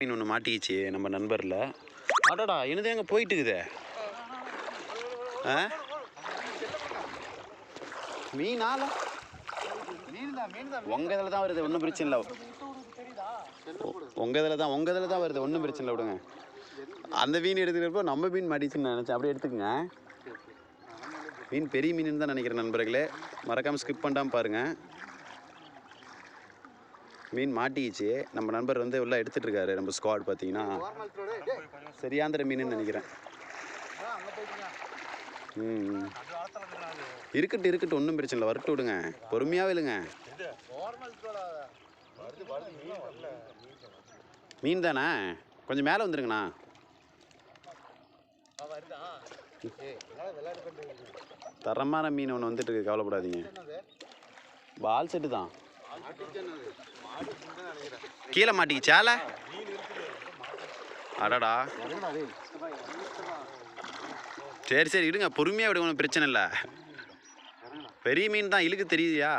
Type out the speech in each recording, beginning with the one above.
மீன் ஒன்று மாட்டிக்கிச்சு நம்ம நண்பரில். அடடா என்னது எங்கே போயிட்டு இருக்குதே ஆ? மீனால? உங்க இதில் தான் வருது ஒன்றும் பிரச்சனை இல்லை. உங்க இதில் தான் உங்க இதில் தான் வருது ஒன்றும் பிரச்சனை இல்லை விடுங்க. அந்த மீன் எடுத்துக்கிறப்போ நம்ம மீன் மாட்டிச்சுன்னு நினச்சேன். அப்படியே எடுத்துக்கங்க. மீன் பெரிய மீன் தான் நினைக்கிறேன் நண்பர்களே. மறக்காமல் ஸ்கிப் பண்ணாமல் பாருங்கள் மீன் மாட்டிக்கிச்சு. நம்ம நண்பர் வந்து உள்ள எடுத்துட்டு இருக்காரு நம்ம ஸ்குவாட் பார்த்தீங்கன்னா. சரியாந்திர மீனுன்னு நினைக்கிறேன். ம் இருக்கட்டு இருக்கட்டும் இருக்கட்டும். ஒன்றும் பிரச்சனை இல்லை. வரட்டு விடுங்க. பொறுமையாகவே இல்லைங்க மீன் தானே? கொஞ்சம் மேலே வந்துருங்கண்ணா. தரமான மீன் ஒன்று வந்துட்டு இருக்கு கவலைப்படாதீங்க. பால் செட்டு தான். கீழே மாட்டிக்கிச்சால அடடா. சரி சரி இடுங்க. பொறுமையாக விடுங்க ஒன்றும் பிரச்சனை இல்லை. பெரிய மீன் தான் இழுக்கு தெரியுதியா?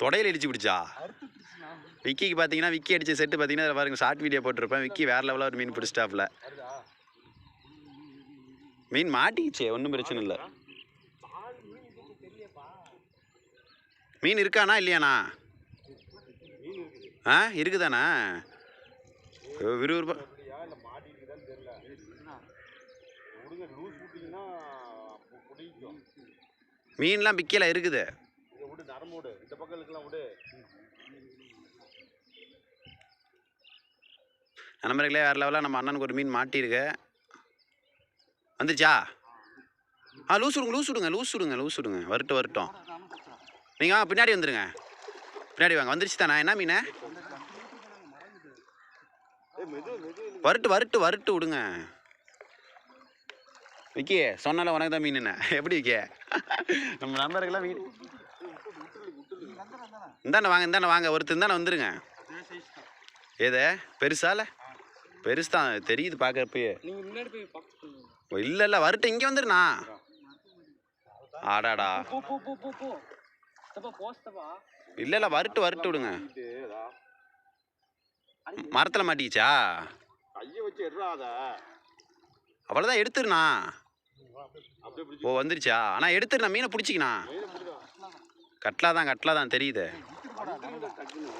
தொடையில் இடிச்சு பிடிச்சா? விக்கிக்கு பார்த்தீங்கன்னா விக்கி அடிச்ச செட்டு பார்த்தீங்கன்னா அதில் பாருங்க ஷார்ட் வீடியோ போட்டிருப்பேன். விக்கி வேற லெவலாக ஒரு மீன் பிடிச்சிட்டாப்ல மீன் மாட்டிக்கிச்சே ஒன்றும் பிரச்சனை இல்லை. மீன் இருக்கானா இல்லையாண்ணா ஆ இருக்குதாண்ணா விறுவிறுப்பா. மீன்லாம் பிக்கல இருக்குது. நண்பர்களே வேறு லெவலாக நம்ம அண்ணனுக்கு ஒரு மீன் மாட்டியிருக்கு. வந்துச்சா? ஆ லூஸ் விடுங்க லூஸ் விடுங்க லூஸ் விடுங்க லூஸ் விடுங்க. வரட்டும் வரட்டும். நீங்கள் பின்னாடி வந்துடுங்க பின்னாடி வாங்க வந்துருச்சு தானே? என்ன மீன்? வரட்டு வரட்டு வரட்டு விடுங்க. விக்கி சொன்னால உனக்கு தான் மீன் என்ன எப்படி விக்கி நம்ம நம்பருக்கெல்லாம் மீன் இந்தாண்ணே வாங்க இந்தாண்ண வாங்க ஒருத்தர் தானே வந்துருங்க. ஏதே? பெருசால பெருசு தான் தெரியுது பார்க்குறப்பயே இல்லை இல்லை வரட்டு இங்கே வந்துருண்ணா. ஆடாடா. இல்லை இல்லை வரட்டு வரட்டு விடுங்க. மரத்தில் மாட்டிக்கிச்சா? கையை வச்சு எடுறாத. அவ்வளோதான் எடுத்துருண்ணா. ஓ வந்துருச்சா? ஆனால் எடுத்துருண்ணா மீனை பிடிச்சிக்கண்ணா. கட்லா தான் கட்லா தான் தெரியுது.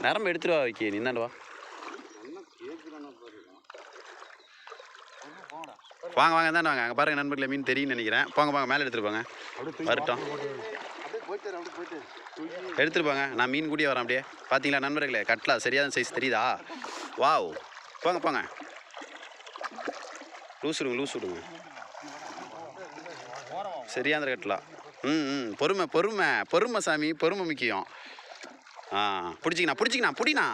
நரம்பு எடுத்துட்டு வா வைக்கி. நின்னாண்டு வா. வாங்க வாங்க தான் வாங்க. அங்கே பாருங்க நண்பர்களே மீன் தெரியும்னு நினைக்கிறேன். போங்க போங்க மேலே எடுத்துட்டு போங்க. வரட்டும். எடுத்துட்டு போங்க. நான் மீன் கூடிய வரேன் அப்படியே. பார்த்தீங்களா நண்பர்களே? கட்லா சரியான சைஸ் தெரியுதா? வாவ். போங்க போங்க. லூஸ் விடுங்க லூஸ் விடுங்க. சரியான கட்லா. ம் ம். பொறுமை பொறுமை. பொறுமை சாமி. பொறுமை முக்கியம். ஆ பிடிச்சிக்கண்ணா பிடிச்சிக்கண்ணா பிடிண்ணா.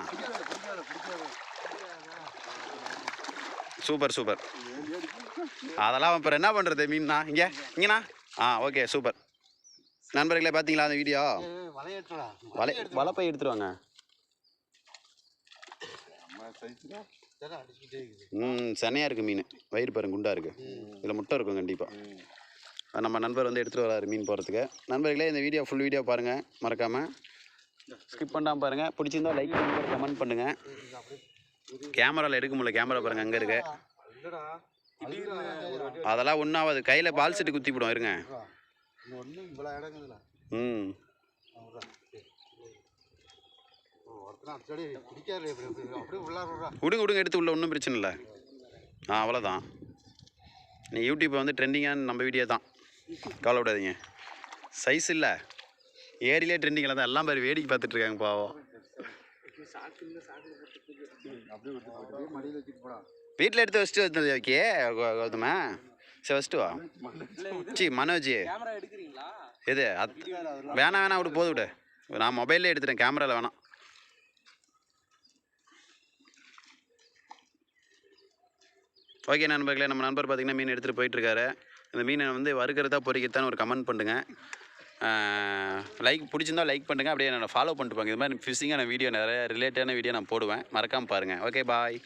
Super super. அதெல்லாம் அப்புறம் என்ன பண்ணுறது மீன்னா இங்கே இங்கேண்ணா? ஆ ஓகே சூப்பர். நண்பர்களே பார்த்தீங்களா அந்த வீடியோ? வலை வலை போய் எடுத்துருவாங்க நம்ம ம் சென்னையாக இருக்குது மீன். வயிறு பாருங்க குண்டா இருக்குது இதில் முட்டை இருக்கும் கண்டிப்பாக நம்ம நண்பர் வந்து எடுத்துகிட்டு வராரு மீன் போகிறதுக்கு நண்பர்களே இந்த வீடியோ ஃபுல் வீடியோ பாருங்கள் மறக்காமல் ஸ்கிப் பண்ணாமல் பாருங்கள் பிடிச்சிருந்தா லைக் பண்ணுங்கள் கமெண்ட் பண்ணுங்கள் கேமராவில் எடுக்க முடியல. கேமரா பாருங்கள் அங்கே இருக்கு. அதெல்லாம் ஒன்றாவது கையில் பால் செட்டு குத்தி போடும் இருங்க. ம். விடுங்க விடுங்க எடுத்து உள்ள ஒன்றும் பிரச்சனை இல்லை. ஆ அவ்வளோதான் நீ யூடியூப் வந்து ட்ரெண்டிங்கான நம்ம வீடியோ தான். கவலைப்படாதீங்க. சைஸ் இல்லை. ஏரியிலே ட்ரெண்டிங்கில் தான். எல்லாம் பேர் வேடிக்கை பார்த்துட்டு இருக்காங்க பாவம். வீட்டில் எடுத்து வச்சுட்டு வந்தது ஓகே கௌதம சரி வச்சுட்டு வா. சி மனோஜ். எது அத் வேணாம் வேணாம் விடு போது விடு. நான் மொபைல்லே எடுத்துட்டேன் கேமராவில் வேணாம் ஓகே நண்பர்களே நம்ம நண்பர் பார்த்தீங்கன்னா மீன் எடுத்துகிட்டு போயிட்டுருக்காரு இந்த மீனை வந்து வறுக்கிறதா பொறிக்கிறதான்னு ஒரு கமெண்ட் பண்ணுங்க. லைக் பிடிச்சிருந்தா லைக் பண்ணுங்கள் அப்படியே நான் ஃபாலோ பண்ணிட்டு போங்க. இது மாதிரி ஃபிஷிங்கான வீடியோ நிறைய ரிலேட்டடான வீடியோ நான் போடுவேன். மறக்காமல் பாருங்கள் ஓகே பாய்